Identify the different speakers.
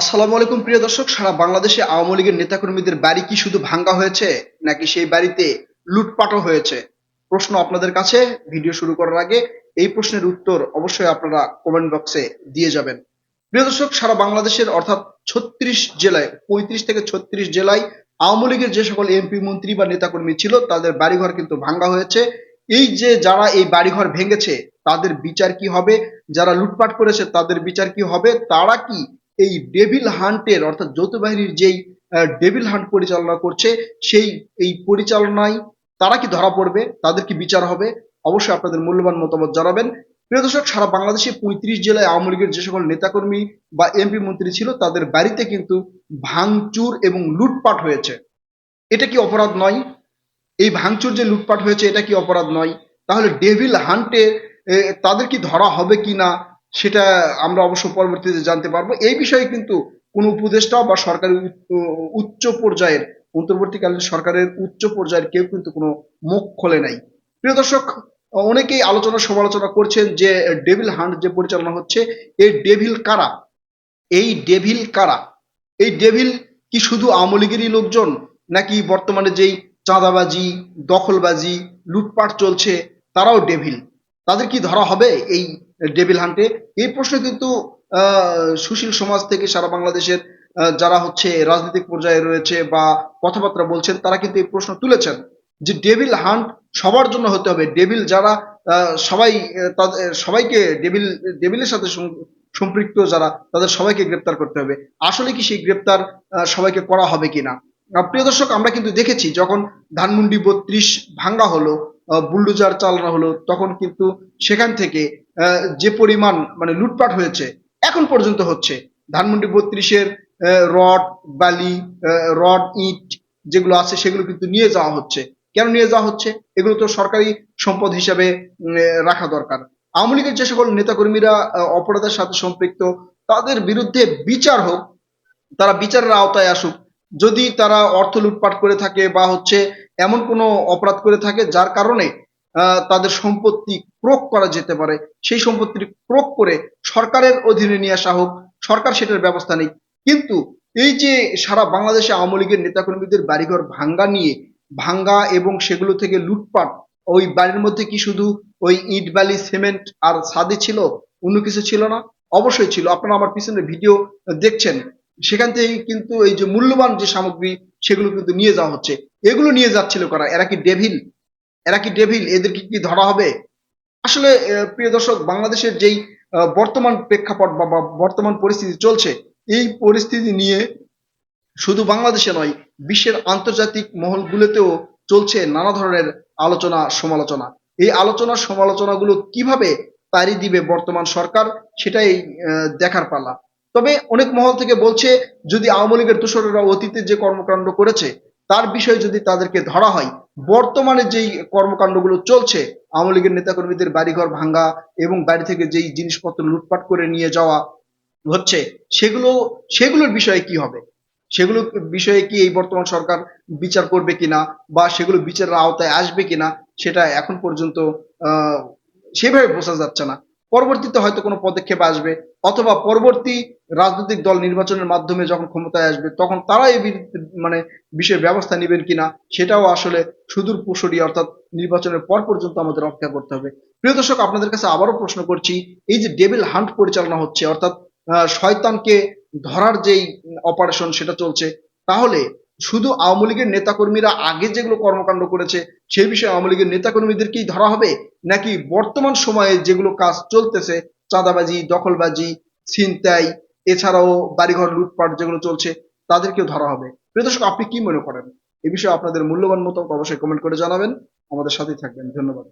Speaker 1: আসসালামু আলাইকুম, প্রিয় দর্শক। সারা বাংলাদেশে আওয়ামী লীগের নেতাকর্মীদের বাড়ি কি শুধু ভাঙ্গা হয়েছে, নাকি সেই বাড়িতে লুটপাটও হয়েছে? প্রশ্ন আপনাদের কাছে। ভিডিও শুরু করার আগে এই প্রশ্নের উত্তর অবশ্যই আপনারা কমেন্ট বক্সে দিয়ে যাবেন। প্রিয় দর্শক, সারা বাংলাদেশের অর্থাৎ ছত্রিশ জেলায়, পঁয়ত্রিশ থেকে ছত্রিশ জেলায় আওয়ামী লীগের যে সকল এমপি, মন্ত্রী বা নেতাকর্মী ছিল, তাদের বাড়িঘর কিন্তু ভাঙ্গা হয়েছে। এই যে যারা এই বাড়িঘর ভেঙেছে, তাদের বিচার কি হবে? যারা লুটপাট করেছে, তাদের বিচার কি হবে? তারা কি এই ডেভিল হান্টের অর্থাৎ যৌথ বাহিনীর যেই ডেভিল হান্ট পরিচালনা করছে, সেই, এই পরিচালনায় তারা কি ধরা পড়বে? তাদের কি বিচার হবে? অবশ্যই আপনাদের মূল্যবান মতামত জানাবেন। প্রিয় দর্শক, সারা বাংলাদেশে পঁয়ত্রিশ জেলায় আওয়ামী লীগের যে সকল নেতাকর্মী বা এমপি মন্ত্রী ছিল, তাদের বাড়িতে কিন্তু ভাঙচুর এবং লুটপাট হয়েছে। এটা কি অপরাধ নয়? এই ভাঙচুর যে লুটপাট হয়েছে, এটা কি অপরাধ নয়? তাহলে ডেভিল হান্টে তাদের কি ধরা হবে কি না সেটা আমরা অবশ্য পরবর্তীতে জানতে পারব। এই বিষয়ে কিন্তু কোনো উপদেষ্টা বা সরকারি উচ্চ- পর্যায়ের, অন্তর্বর্তীকালীন সরকারের উচ্চ পর্যায়ের কেউ কিন্তু কোনো মুখ খোলে নাই। প্রিয় দর্শক, অনেকেই আলোচনা সমালোচনা করছেন যে ডেভিল হান্ট যে পরিচালনা হচ্ছে, এই ডেভিল কারা? এই ডেভিল কারা? এই ডেভিল কি শুধু আওয়ামী লোকজন, নাকি বর্তমানে যেই চাঁদাবাজি, দখলবাজি, লুটপাট চলছে, তারাও ডেভিল? তাদের কি ধরা হবে এই ডেভিল হান্টে। এই প্রশ্ন কিন্তু সুশীল সমাজ থেকে সারা বাংলাদেশের যারা হচ্ছে রাজনৈতিক পর্যায়ে রয়েছে বা কথাবার্তা বলছেন, তারা কিন্তু এই প্রশ্ন তুলেছেন যে ডেভিল হান্ট সবার জন্য হতে হবে। ডেভিল যারা সবাই সবাইকে ডেভিল, ডেভিলের সাথে সম্পৃক্ত যারা, তাদের সবাইকে গ্রেপ্তার করতে হবে। আসলে কি সেই গ্রেপ্তার সবাইকে করা হবে কিনা? প্রিয় দর্শক, আমরা কিন্তু দেখেছি যখন ধানমন্ডি বত্রিশ ভাঙ্গা হলো বুলডোজার চালানো হলো, তখন কিন্তু সেখান থেকে যে পরিমাণ মানে লুটপাট হয়েছে, এখন পর্যন্ত হচ্ছে। ধানমন্ডি বত্রিশের রড, বালি রড, ইট যেগুলো আছে সেগুলো কিন্তু নিয়ে যাওয়া হচ্ছে। কেন নিয়ে যাওয়া হচ্ছে? এগুলো তো সরকারি সম্পদ হিসাবে রাখা দরকার। আওয়ামী লীগের যে সকল নেতাকর্মীরা অপরাধের সাথে সম্পৃক্ত, তাদের বিরুদ্ধে বিচার হোক, তারা বিচারের আওতায় আসুক। যদি তারা অর্থ লুটপাট করে থাকে বা হচ্ছে এমন কোনো অপরাধ করে থাকে, যার কারণে তাদের সম্পত্তি ক্রোক করা যেতে পারে। সেই সম্পত্তি ক্রোক করে সরকারের অধীনে নিয়ে আসা হোক, সরকার সেটার ব্যবস্থা নেই। কিন্তু এই যে সারা বাংলাদেশে আওয়ামী লীগের নেতাকর্মীদের বাড়িঘর ভাঙ্গা নিয়ে, ভাঙ্গা এবং সেগুলো থেকে লুটপাট, ওই বাড়ির মধ্যে কি শুধু ওই ইট, বালি, সিমেন্ট আর ছাদি ছিল? অন্য কিছু ছিল না? অবশ্যই ছিল। আপনারা আমার পিছনে ভিডিও দেখছেন। সেখান থেকে কিন্তু এই যে মূল্যবান যে সামগ্রী, সেগুলো কিন্তু নিয়ে যাওয়া হচ্ছে। এগুলো নিয়ে যাচ্ছিল কারা? এরা কি ডেভিল? এরা কি ডেভিল এদেরকে কি ধরা হবে? আসলে প্রিয় দর্শক, বাংলাদেশের যেই বর্তমান প্রেক্ষাপট বা বর্তমান পরিস্থিতি চলছে, এই পরিস্থিতি নিয়ে শুধু বাংলাদেশে নয়, বিশ্বের আন্তর্জাতিক মহলগুলোতেও চলছে নানা ধরনের আলোচনা, সমালোচনা। এই আলোচনা, সমালোচনাগুলো কীভাবে পাড়ি দিবে বর্তমান সরকার, সেটাই দেখার পালা। তবে অনেক মহল থেকে বলছে, যদি আওয়ামী লীগের দোসরেরা অতীতে যে কর্মকাণ্ড করেছে তার বিষয়ে যদি তাদেরকে ধরা হয়, বর্তমানে যেই কর্মকাণ্ডগুলো চলছে, আওয়ামী লীগের নেতাকর্মীদের বাড়িঘর ভাঙ্গা এবং বাড়ি থেকে যেই জিনিসপত্র লুটপাট করে নিয়ে যাওয়া হচ্ছে, সেগুলো, সেগুলোর বিষয়ে কি হবে? সেগুলো বিষয়ে কি এই বর্তমান সরকার বিচার করবে কিনা বা সেগুলো বিচারের আওতায় আসবে কিনা, সেটা এখন পর্যন্ত সেভাবে বোঝা যাচ্ছে না। পরবর্তীতে হয়তো কোনো পদক্ষেপ আসবে অথবা পরবর্তী রাজনৈতিক দল নির্বাচনের মাধ্যমে যখন ক্ষমতায় আসবে, তখন তারা এই মানে বিষয়ে ব্যবস্থা নেবেন কিনা, সেটাও আসলে সুদূর প্রসরী অর্থাৎ নির্বাচনের পর পর্যন্ত আমাদের অপেক্ষা করতে হবে। প্রিয় দর্শক, আপনাদের কাছে আবারও প্রশ্ন করছি, এই যে ডেভিল হান্ট পরিচালনা হচ্ছে, অর্থাৎ শয়তানকে ধরার যেই অপারেশন সেটা চলছে, তাহলে শুধু আওয়ামী লীগের নেতাকর্মীরা আগে যেগুলো কর্মকাণ্ড করেছে, সেই বিষয়ে আওয়ামী লীগের নেতাকর্মীদেরকেই ধরা হবে? নাকি বর্তমান সময়ে যেগুলো কাজ চলতেছে চাঁদাবাজি, দখলবাজি, ছিনতাই, এছাড়াও বাড়িঘর লুটপাট যেগুলো চলছে, তাদেরকেও ধরা হবে। প্রিয় দর্শক, আপনি কি মনে করেন? এ বিষয়ে আপনাদের মূল্যবান মতামত অবশ্যই কমেন্ট করে জানাবেন। আমাদের সাথেই থাকবেন। ধন্যবাদ।